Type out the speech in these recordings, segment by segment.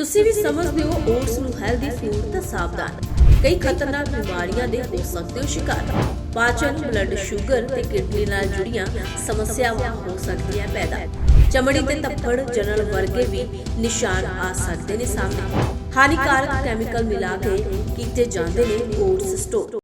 ਤੁਸੀਂ ਵੀ ਸਮਝਦੇ ਹੋ ਓਟਸ ਨੂੰ ਹੈਲਦੀ ਫੂਡ ਤਾਂ ਸਾਵਧਾਨ। ਕਈ ਖਤਰਨਾਕ ਬਿਮਾਰੀਆਂ ਦੇ ਹੋ ਸਕਦੇ ਹੋ ਸ਼ਿਕਾਰ। ਪਾਚਨ ਬਲੱਡ ਸ਼ੂਗਰ ਤੇ ਕਿਡਨੀ ਨਾਲ ਜੁੜੀਆਂ ਸਮੱਸਿਆਵਾਂ ਹੋ ਸਕਦੀਆਂ ਪੈਦਾ। ਚਮੜੀ ਤੇ ਤੱਪੜ ਜਨਲ ਵਰਗੇ ਵੀ ਨਿਸ਼ਾਨ ਆ ਸਕਦੇ ਨੇ ਸਾਹਮਣੇ। ਹਾਨੀਕਾਰਕ ਕੈਮੀਕਲ ਮਿਲਾ ਕੇ ਕੀਤੇ ਜਾਂਦੇ ਨੇ ਓਟਸ ਸਟੋਰ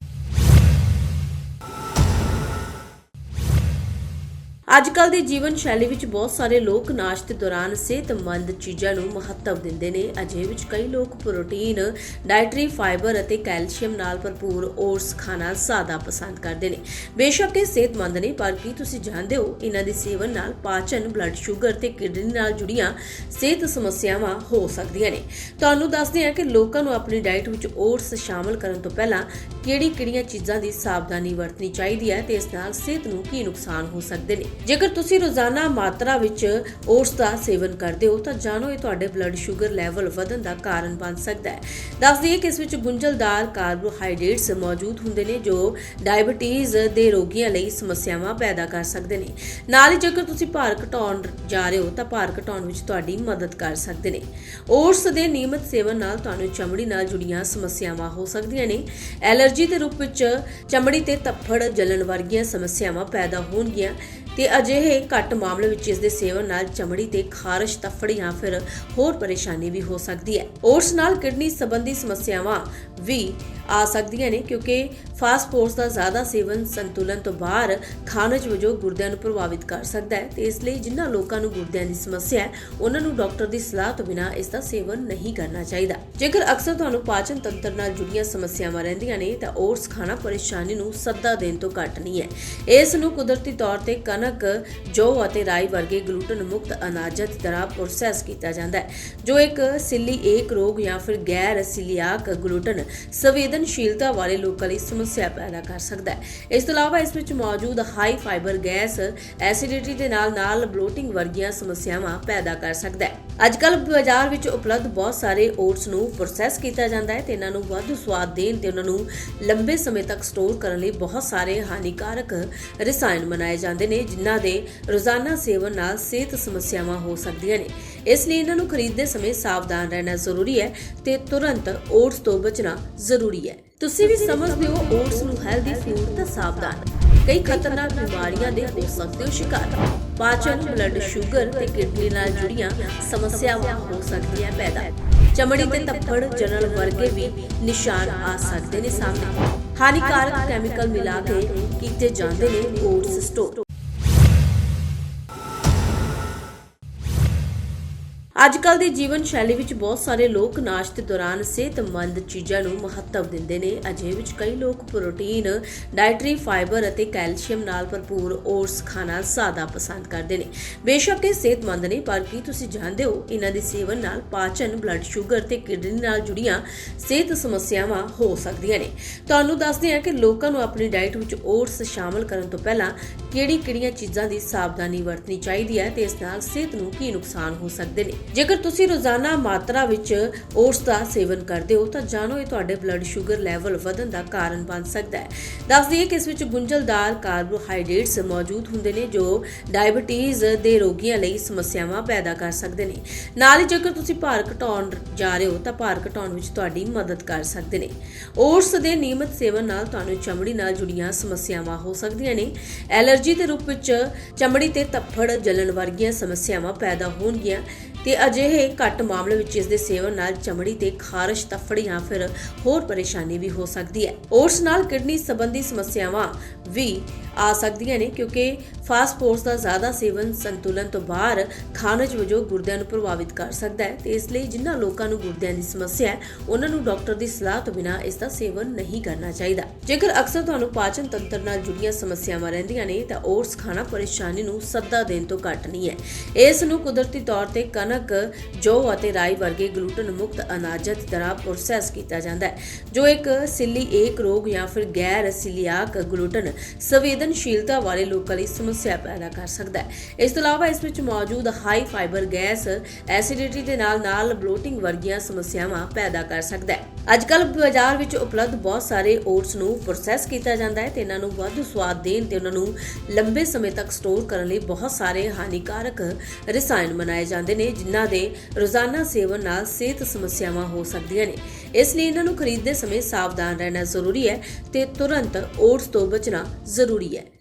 ਅੱਜ ਕੱਲ ਦੀ ਜੀਵਨ ਸ਼ੈਲੀ ਵਿੱਚ ਬਹੁਤ ਸਾਰੇ ਲੋਕ ਨਾਸ਼ਤੇ ਦੌਰਾਨ ਸਿਹਤਮੰਦ ਚੀਜ਼ਾਂ ਨੂੰ ਮਹੱਤਵ ਦਿੰਦੇ ਨੇ। ਅਜੇ ਵਿੱਚ ਕਈ ਲੋਕ ਪ੍ਰੋਟੀਨ, ਡਾਇਟਰੀ ਫਾਈਬਰ ਅਤੇ ਕੈਲਸ਼ੀਅਮ ਨਾਲ ਭਰਪੂਰ ਓਟਸ ਖਾਣਾ ਜ਼ਿਆਦਾ ਪਸੰਦ ਕਰਦੇ ਨੇ। ਬੇਸ਼ੱਕ ਇਹ ਸਿਹਤਮੰਦ ਨੇ ਪਰ ਕੀ ਤੁਸੀਂ ਜਾਣਦੇ ਹੋ ਇਹਨਾਂ ਦੇ ਸੇਵਨ ਨਾਲ ਪਾਚਨ, ਬਲੱਡ ਸ਼ੂਗਰ ਤੇ ਕਿਡਨੀ ਨਾਲ ਜੁੜੀਆਂ ਸਿਹਤ ਸਮੱਸਿਆਵਾਂ ਹੋ ਸਕਦੀਆਂ ਨੇ? ਤੁਹਾਨੂੰ ਦੱਸਦੇ ਹਾਂ ਕਿ ਲੋਕਾਂ ਨੂੰ ਆਪਣੀ ਡਾਈਟ ਵਿੱਚ ਓਟਸ ਸ਼ਾਮਲ ਕਰਨ ਤੋਂ ਪਹਿਲਾਂ ਕਿਹੜੀ-ਕਿਹੜੀਆਂ ਚੀਜ਼ਾਂ ਦੀ ਸਾਵਧਾਨੀ ਵਰਤਣੀ ਚਾਹੀਦੀ ਹੈ ਤੇ ਇਸ ਨਾਲ ਸਿਹਤ ਨੂੰ ਕੀ ਨੁਕਸਾਨ ਹੋ ਸਕਦੇ ਨੇ? ਜੇਕਰ ਤੁਸੀਂ ਰੋਜ਼ਾਨਾ ਮਾਤਰਾ ਵਿੱਚ ਓਟਸ ਦਾ ਸੇਵਨ ਕਰਦੇ ਹੋ, ਤਾਂ ਜਾਣੋ ਇਹ ਤੁਹਾਡੇ ਬਲੱਡ ਸ਼ੂਗਰ ਲੈਵਲ ਵਧਣ ਦਾ ਕਾਰਨ ਬਣ ਸਕਦਾ ਹੈ। ਦੱਸ ਦਈਏ ਕਿ ਇਸ ਵਿੱਚ ਗੁੰਝਲਦਾਰ ਕਾਰਬੋਹਾਈਡਰੇਟਸ ਮੌਜੂਦ ਹੁੰਦੇ ਨੇ, ਜੋ ਡਾਇਬੀਟੀਜ਼ ਦੇ ਰੋਗੀਆਂ ਲਈ ਸਮੱਸਿਆਵਾਂ ਪੈਦਾ ਕਰ ਸਕਦੇ ਨੇ। ਨਾਲ ਹੀ ਜੇਕਰ ਤੁਸੀਂ ਭਾਰ ਘਟਾਉਣ ਜਾ ਰਹੇ ਹੋ, ਤਾਂ ਭਾਰ ਘਟਾਉਣ ਵਿੱਚ ਤੁਹਾਡੀ ਮਦਦ ਕਰ ਸਕਦੇ ਨੇ। ਓਟਸ ਦੇ ਨਿਯਮਤ ਸੇਵਨ ਨਾਲ ਤੁਹਾਨੂੰ ਚਮੜੀ ਨਾਲ ਜੁੜੀਆਂ ਸਮੱਸਿਆਵਾਂ ਹੋ ਸਕਦੀਆਂ ਨੇ। ਐਲਰਜੀ ਦੇ ਰੂਪ ਵਿੱਚ ਚਮੜੀ ਤੇ ਤੱਫੜ ਜਲਣ ਵਰਗੀਆਂ ਸਮੱਸਿਆਵਾਂ ਪੈਦਾ ਹੋਣਗੀਆਂ। ਤੇ ਅਜਿਹੇ ਘੱਟ ਮਾਮਲੇ ਵਿੱਚ ਇਸ ਦੇ ਸੇਵਨ ਨਾਲ ਚਮੜੀ ਤੇ ਖਾਰਸ਼, ਤਫੜ ਜਾਂ ਫਿਰ ਹੋਰ ਪਰੇਸ਼ਾਨੀ ਵੀ ਹੋ ਸਕਦੀ ਹੈ। ਓਟਸ ਨਾਲ ਕਿਡਨੀ ਸੰਬੰਧੀ ਸਮੱਸਿਆਵਾਂ ਵੀ ਆ ਸਕਦੀਆਂ ਨੇ ਕਿਉਂਕਿ ਫਾਸਟ ਦਾ ਜ਼ਿਆਦਾ ਸੇਵਨ ਸੰਤੁਲਨ ਤੋਂ ਬਾਹਰ ਖਾਣਜ ਵਜੋਂ ਗੁਰਦਿਆਂ ਨੂੰ ਪ੍ਰਭਾਵਿਤ ਕਰ ਸਕਦਾ ਹੈ ਤੇ ਇਸ ਲਈ ਜਿਨ੍ਹਾਂ ਲੋਕਾਂ ਨੂੰ ਗੁਰਦਿਆਂ ਦੀ ਸਮੱਸਿਆ ਹੈ, ਉਹਨਾਂ ਨੂੰ ਡਾਕਟਰ ਦੀ ਸਲਾਹ ਤੋਂ ਬਿਨਾਂ ਇਸ ਦਾ ਸੇਵਨ ਨਹੀਂ ਕਰਨਾ ਚਾਹੀਦਾ। ਜੇਕਰ ਅਕਸਰ ਤੁਹਾਨੂੰ ਪਾਚਨ ਤੰਤਰ ਨਾਲ ਜੁੜੀਆਂ ਸਮੱਸਿਆਵਾਂ ਰਹਿੰਦੀਆਂ ਨੇ, ਤਾਂ ਓਟਸ ਖਾਣਾ ਪਰੇਸ਼ਾਨੀ ਨੂੰ ਸੱਦਾ ਦੇਣ ਤੋਂ ਘੱਟ ਨਹੀਂ ਹੈ। ਇਸ ਨੂੰ ਕੁਦਰਤੀ ਤੌਰ ਤੇ ਕਣਕ ਜੌ ਅਤੇ ਰਾਈ ਵਰਗੇ ਗਲੂਟਨ ਮੁਕਤ ਅਨਾਜਾਂ ਦੀ ਤਰ੍ਹਾਂ ਪ੍ਰੋਸੈਸ ਕੀਤਾ ਜਾਂਦਾ ਹੈ। ਜੋ ਇੱਕ ਸਿੱਲੀ ਏਕ ਰੋਗ ਜਾਂ ਫਿਰ ਗੈਰ ਸਿਲੀਆਕ ਗਲੂਟਨ ਸੰਵੇਦਨਸ਼ੀਲਤਾ ਵਾਲੇ ਲੋਕਾਂ ਲਈ ਸਮੱਸਿਆ ਪੈਦਾ ਕਰ ਸਕਦਾ ਹੈ। ਇਸ ਤੋਂ ਇਲਾਵਾ ਇਸ ਵਿੱਚ ਮੌਜੂਦ ਹਾਈ ਫਾਈਬਰ ਗੈਸ ਐਸਿਡਿਟੀ ਦੇ ਨਾਲ ਨਾਲ ਬਲੋਟਿੰਗ ਵਰਗੀਆਂ ਸਮੱਸਿਆਵਾਂ ਪੈਦਾ ਕਰ ਸਕਦਾ ਹੈ। ਅੱਜ ਕੱਲ੍ਹ ਬਾਜ਼ਾਰ ਵਿੱਚ ਉਪਲਬਧ ਬਹੁਤ ਸਾਰੇ ਓਟਸ ਨੂੰ ਪ੍ਰੋਸੈਸ ਕੀਤਾ ਜਾਂਦਾ ਹੈ ਤੇ ਇਹਨਾਂ ਨੂੰ ਵੱਧ ਸਵਾਦ ਦੇਣ ਤੇ ਉਹਨਾਂ ਨੂੰ ਲੰਬੇ ਸਮੇਂ ਤੱਕ ਸਟੋਰ ਕਰਨ ਲਈ ਬਹੁਤ ਸਾਰੇ ਹਾਨੀਕਾਰਕ ਰਸਾਇਣ ਬਣਾਏ ਜਾਂਦੇ ਨੇ ਜਿਨ੍ਹਾਂ ਦੇ ਰੋਜ਼ਾਨਾ ਸੇਵਨ ਨਾਲ ਸਿਹਤ ਸਮੱਸਿਆਵਾਂ ਹੋ ਸਕਦੀਆਂ ਨੇ। ਇਸ ਲਈ ਇਹਨਾਂ ਨੂੰ ਖਰੀਦਦੇ ਸਮੇਂ ਸਾਵਧਾਨ ਰਹਿਣਾ ਜ਼ਰੂਰੀ ਹੈ ਤੇ ਤੁਰੰਤ ਓਟਸ ਤੋਂ ਬਚਣਾ ਜ਼ਰੂਰੀ ਹੈ। ਤੁਸੀਂ ਵੀ ਸਮਝਦੇ ਹੋ ਓਟਸ ਨੂੰ ਹੈਲਦੀ ਫੂਡ ਤਾਂ ਸਾਵਧਾਨ। ਕਈ ਖਤਰਨਾਕ ਬਿਮਾਰੀਆਂ ਦੇ ਹੋ ਸਕਦੇ ਹੋ ਸ਼ਿਕਾਰ। ਪਾਚਨ, ਬਲੱਡ, ਸ਼ੂਗਰ ਤੇ ਕਿਡਨੀ ਨਾਲ ਜੁੜੀਆਂ ਸਮੱਸਿਆਵਾਂ ਹੋ ਸਕਦੀਆਂ ਪੈਦਾ। ਚਮੜੀ ਤੇ ਤੱਪੜ ਜਨਲ ਵਰਗੇ ਵੀ ਨਿਸ਼ਾਨ ਆ ਸਕਦੇ ਨੇ ਸਾਹਮਣੇ। ਹਾਨੀਕਾਰਕ ਕੈਮੀਕਲ ਮਿਲਾ ਕੇ ਕੀਤੇ ਜਾਂਦੇ ਨੇ ਓਟਸ ਸਟੋਰ। ਅੱਜ ਕੱਲ ਦੀ ਜੀਵਨ ਸ਼ੈਲੀ ਵਿੱਚ ਬਹੁਤ ਸਾਰੇ ਲੋਕ ਨਾਸ਼ ਦੇ ਦੌਰਾਨ ਸਿਹਤਮੰਦ ਚੀਜ਼ਾਂ ਨੂੰ ਮਹੱਤਵ ਦਿੰਦੇ ਨੇ। ਅਜੇ ਵਿੱਚ ਕਈ ਲੋਕ ਪ੍ਰੋਟੀਨ, ਡਾਇਟਰੀ ਫਾਈਬਰ ਅਤੇ ਕੈਲਸ਼ੀਅਮ ਨਾਲ ਭਰਪੂਰ ਓਟਸ ਖਾਣਾ ਜ਼ਿਆਦਾ ਪਸੰਦ ਕਰਦੇ ਨੇ। ਬੇਸ਼ੱਕ ਇਹ ਸਿਹਤਮੰਦ ਨੇ ਪਰ ਕੀ ਤੁਸੀਂ ਜਾਣਦੇ ਹੋ ਇਹਨਾਂ ਦੇ ਸੇਵਨ ਨਾਲ ਪਾਚਨ, ਬਲੱਡ ਸ਼ੂਗਰ ਤੇ ਕਿਡਨੀ ਨਾਲ ਜੁੜੀਆਂ ਸਿਹਤ ਸਮੱਸਿਆਵਾਂ ਹੋ ਸਕਦੀਆਂ ਨੇ? ਤੁਹਾਨੂੰ ਦੱਸਦੇ ਹਾਂ ਕਿ ਲੋਕਾਂ ਨੂੰ ਆਪਣੀ ਡਾਈਟ ਵਿੱਚ ਓਟਸ ਸ਼ਾਮਲ ਕਰਨ ਤੋਂ ਪਹਿਲਾਂ ਕਿਹੜੀ-ਕਿਹੜੀਆਂ ਚੀਜ਼ਾਂ ਦੀ ਸਾਵਧਾਨੀ ਵਰਤਣੀ ਚਾਹੀਦੀ ਹੈ ਤੇ ਇਸ ਨਾਲ ਸਿਹਤ ਨੂੰ ਕੀ ਨੁਕਸਾਨ ਹੋ ਸਕਦੇ ਨੇ। ਜੇਕਰ ਤੁਸੀਂ ਰੋਜ਼ਾਨਾ ਮਾਤਰਾ ਵਿੱਚ ਓਟਸ ਦਾ ਸੇਵਨ ਕਰਦੇ ਹੋ, ਤਾਂ ਜਾਣੋ ਇਹ ਤੁਹਾਡੇ ਬਲੱਡ ਸ਼ੂਗਰ ਲੈਵਲ ਵਧਣ ਦਾ ਕਾਰਨ ਬਣ ਸਕਦਾ ਹੈ। ਦੱਸ ਦਈਏ ਕਿ ਇਸ ਵਿੱਚ ਗੁੰਝਲਦਾਰ ਕਾਰਬੋਹਾਈਡਰੇਟਸ ਮੌਜੂਦ ਹੁੰਦੇ ਨੇ, ਜੋ ਡਾਇਬੀਟੀਜ਼ ਦੇ ਰੋਗੀਆਂ ਲਈ ਸਮੱਸਿਆਵਾਂ ਪੈਦਾ ਕਰ ਸਕਦੇ ਨੇ। ਨਾਲ ਹੀ ਜੇਕਰ ਤੁਸੀਂ ਭਾਰ ਘਟਾਉਣ ਜਾ ਰਹੇ ਹੋ, ਤਾਂ ਭਾਰ ਘਟਾਉਣ ਵਿੱਚ ਤੁਹਾਡੀ ਮਦਦ ਕਰ ਸਕਦੇ ਨੇ। ਓਟਸ ਦੇ ਨਿਯਮਤ ਸੇਵਨ ਨਾਲ ਤੁਹਾਨੂੰ ਚਮੜੀ ਨਾਲ ਜੁੜੀਆਂ ਸਮੱਸਿਆਵਾਂ ਹੋ ਸਕਦੀਆਂ ਨੇ। ਐਲਰਜੀ ਦੇ ਰੂਪ ਵਿੱਚ ਚਮੜੀ ਤੇ ਤੱਫੜ ਜਲਣ ਵਰਗੀਆਂ ਸਮੱਸਿਆਵਾਂ ਪੈਦਾ ਹੋਣਗੀਆਂ। ਤੇ ਅਜਿਹੇ ਘੱਟ ਮਾਮਲੇ ਵਿੱਚ ਇਸ ਦੇ ਸੇਵਨ ਨਾਲ ਚਮੜੀ ਤੇ ਖਾਰਸ਼, ਤਫੜ ਜਾਂ ਫਿਰ ਹੋਰ ਪਰੇਸ਼ਾਨੀ ਵੀ ਹੋ ਸਕਦੀ ਹੈ। ਓਟਸ ਨਾਲ ਕਿਡਨੀ ਸੰਬੰਧੀ ਸਮੱਸਿਆਵਾਂ ਵੀ ਆ ਸਕਦੀਆਂ ਨੇ ਕਿਉਂਕਿ ਫਾਸਟ ਦਾ ਜ਼ਿਆਦਾ ਸੇਵਨ ਸੰਤੁਲਨ ਤੋਂ ਬਾਹਰ ਖਾਣਜ ਵਜੋਂ ਗੁਰਦਿਆਂ ਨੂੰ ਪ੍ਰਭਾਵਿਤ ਕਰ ਸਕਦਾ ਹੈ ਤੇ ਇਸ ਲਈ ਜਿਨ੍ਹਾਂ ਲੋਕਾਂ ਨੂੰ ਗੁਰਦਿਆਂ ਦੀ ਸਮੱਸਿਆ ਹੈ, ਉਹਨਾਂ ਨੂੰ ਡਾਕਟਰ ਦੀ ਸਲਾਹ ਤੋਂ ਬਿਨਾਂ ਇਸ ਦਾ ਸੇਵਨ ਨਹੀਂ ਕਰਨਾ ਚਾਹੀਦਾ। ਜੇਕਰ ਅਕਸਰ ਤੁਹਾਨੂੰ ਪਾਚਨ ਤੰਤਰ ਨਾਲ ਜੁੜੀਆਂ ਸਮੱਸਿਆਵਾਂ ਰਹਿੰਦੀਆਂ ਨੇ ਤਾਂ ਓਟਸ ਖਾਣਾ ਪਰੇਸ਼ਾਨੀ ਨੂੰ ਸੱਦਾ ਦੇਣ ਤੋਂ ਘੱਟ ਨਹੀਂ ਹੈ। ਇਸ ਨੂੰ ਕੁਦਰਤੀ ਤੌਰ ਤੇ ਕਣਕ ਜੌ ਅਤੇ ਰਾਈ ਵਰਗੇ ਗਲੂਟਨ ਮੁਕਤ ਅਨਾਜਾਂ ਦੀ ਤਰ੍ਹਾਂ ਪ੍ਰੋਸੈਸ ਕੀਤਾ ਜਾਂਦਾ ਹੈ। ਜੋ ਇੱਕ ਸਿੱਲੀ ਰੋਗ ਜਾਂ ਫਿਰ ਗੈਰ ਸਿਲੀਆਕ ਗਲੂਟਨ ਸੰਵੇਦਨਸ਼ੀਲਤਾ ਵਾਲੇ ਲੋਕਾਂ ਲਈ ਸਮੱਸਿਆ ਪੈਦਾ ਕਰ ਸਕਦਾ ਹੈ। ਇਸ ਤੋਂ ਇਲਾਵਾ ਇਸ ਵਿੱਚ ਮੌਜੂਦ ਹਾਈ ਫਾਈਬਰ ਗੈਸ ਐਸਿਡਿਟੀ ਦੇ ਨਾਲ ਨਾਲ ਬਲੋਟਿੰਗ ਵਰਗੀਆਂ ਸਮੱਸਿਆਵਾਂ ਪੈਦਾ ਕਰ ਸਕਦਾ ਹੈ। ਅੱਜ ਕੱਲ੍ਹ ਬਾਜ਼ਾਰ ਵਿੱਚ ਉਪਲਬਧ ਬਹੁਤ ਸਾਰੇ ਓਟਸ ਨੂੰ ਪ੍ਰੋਸੈਸ ਕੀਤਾ ਜਾਂਦਾ ਹੈ ਤੇ ਇਹਨਾਂ ਨੂੰ ਵੱਧ ਸਵਾਦ ਦੇਣ ਤੇ ਉਹਨਾਂ ਨੂੰ ਲੰਬੇ ਸਮੇਂ ਤੱਕ ਸਟੋਰ ਕਰਨ ਲਈ ਬਹੁਤ ਸਾਰੇ ਹਾਨੀਕਾਰਕ ਰਸਾਇਣ ਬਣਾਏ ਜਾਂਦੇ ਨੇ ਜਿਨ੍ਹਾਂ ਦੇ ਰੋਜ਼ਾਨਾ ਸੇਵਨ ਨਾਲ ਸਿਹਤ ਸਮੱਸਿਆਵਾਂ ਹੋ ਸਕਦੀਆਂ ਨੇ। ਇਸ ਲਈ ਇਹਨਾਂ ਨੂੰ ਖਰੀਦਦੇ ਸਮੇਂ ਸਾਵਧਾਨ ਰਹਿਣਾ ਜ਼ਰੂਰੀ ਹੈ ਤੇ ਤੁਰੰਤ ਓਟਸ ਤੋਂ ਬਚਣਾ ਜ਼ਰੂਰੀ ਹੈ।